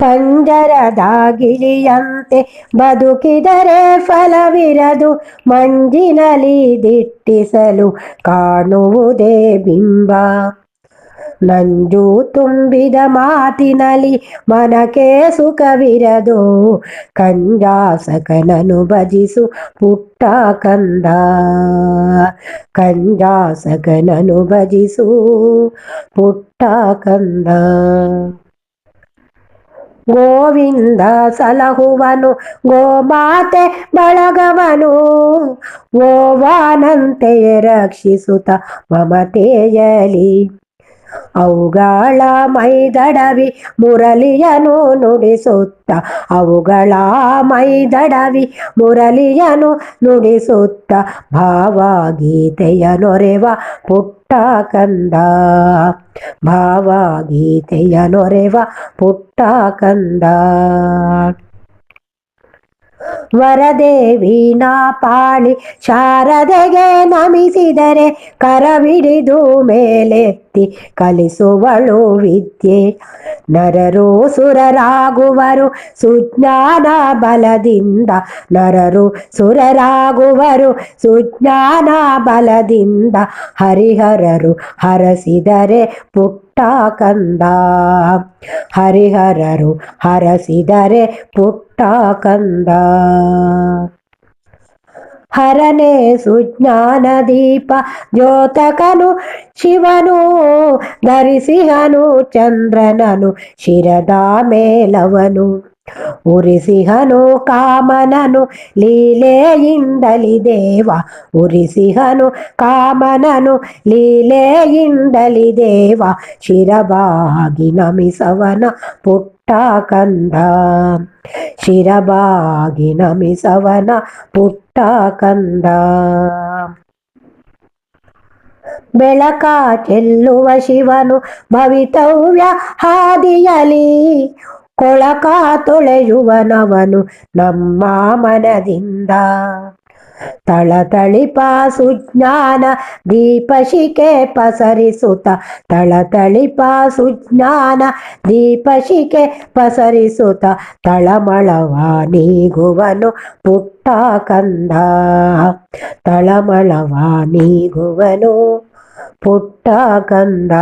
ಪಂಜರದಾಗಿಲಿಯಂತೆ ಬದುಕಿದರೆ ಫಲವಿರದು ಮಂಜಿನಲಿ ದಿಟ್ಟಿಸಲು ಕಾಣುವುದೇ ಬಿಂಬ. ನಂಜು ತುಂಬಿದ ಮಾತಿನಲ್ಲಿ ಮನಕೆ ಸುಖವಿರದು. ಕಂಜಾಸಕನನು ಭಜಿಸು ಪುಟ್ಟ ಕಂದ. ಕಂಜಾಸಕನನು ಭಜಿಸು ಪುಟ್ಟ ಕಂದ. ಗೋವಿಂದ ಸಲಹುವನು ಗೋಮಾತೆ ಬಳಗವನು. ಓವಾನಂತೆಯೇ ರಕ್ಷಿಸುತ್ತ ಮಮತೆಯಲಿ. ಅವುಗಳ ಮೈದಡವಿ ಮುರಳಿಯನು ನುಡಿಸುತ್ತ. ಅವುಗಳ ಮೈದಡವಿ ಮುರಳಿಯನು ನುಡಿಸುತ್ತ. ಭಾವಗೀತೆಯ ನೊರೆವ ಪುಟ್ಟ ಕಂದ. ಭಾವಗೀತೆಯ ನೊರೆವ ಪುಟ್ಟ ಕಂದ. ವರದೇವಿನ ಪಾಳಿ ಶಾರದೆಗೆ ನಮಿಸಿದರೆ ಕರವಿಡಿದು ಮೇಲೆತ್ತಿ ಕಲಿಸುವಳು ವಿದ್ಯೆ. ನರರು ಸುರರಾಗುವರು, ಸುಜ್ಞಾನ ಬಲದಿಂದ. ನರರು ಸುರರಾಗುವರು, ಸುಜ್ಞಾನ ಬಲದಿಂದ. ಹರಿಹರರು ಹರಸಿದರೆ ಪುಟ್ಟ ಕಂದ. ಹರಿಹರರು ಹರಸಿದರೆ ಪುಟ್ಟ ಕಂದ. హరణే సుజ్ఞానదీప జ్యోతకను శివను దరిసిహను చంద్రనను శిరదా మేలవను ಉರಿಸಿಹನು ಕಾಮನನು ಲೀಲೆಯಿಂದಲಿ ದೇವ. ಉರಿಸಿಹನು ಕಾಮನನು ಲೀಲೆಯಿಂದಲಿ ದೇವ. ಶಿರಬಾಗಿ ನಮಿಸವನ ಪುಟ್ಟ ಕಂದ. ಶಿರಬಾಗಿ ನಮಿಸವನ ಪುಟ್ಟ ಕಂದ. ಬೆಳಕ ಚೆಲ್ಲುವ ಶಿವನು ಭವಿತವ್ಯ ಹಾದಿಯಲಿ. ಕೊಳಕ ತೊಳೆಯುವನವನು ನಮ್ಮ ಮನದಿಂದ. ತಳತಳಿಪ ಸುಜ್ಞಾನ ದೀಪಶಿಕೆ ಪಸರಿಸುತ್ತ. ತಳತಳಿಪ ಸುಜ್ಞಾನ ದೀಪಶಿಕೆ ಪಸರಿಸುತ್ತ. ತಳಮಳವ ನೀಗುವನು ಪುಟ್ಟ ಕಂದ. ತಳಮಳವ ನೀಗುವನು ಪುಟ್ಟ ಕಂದ.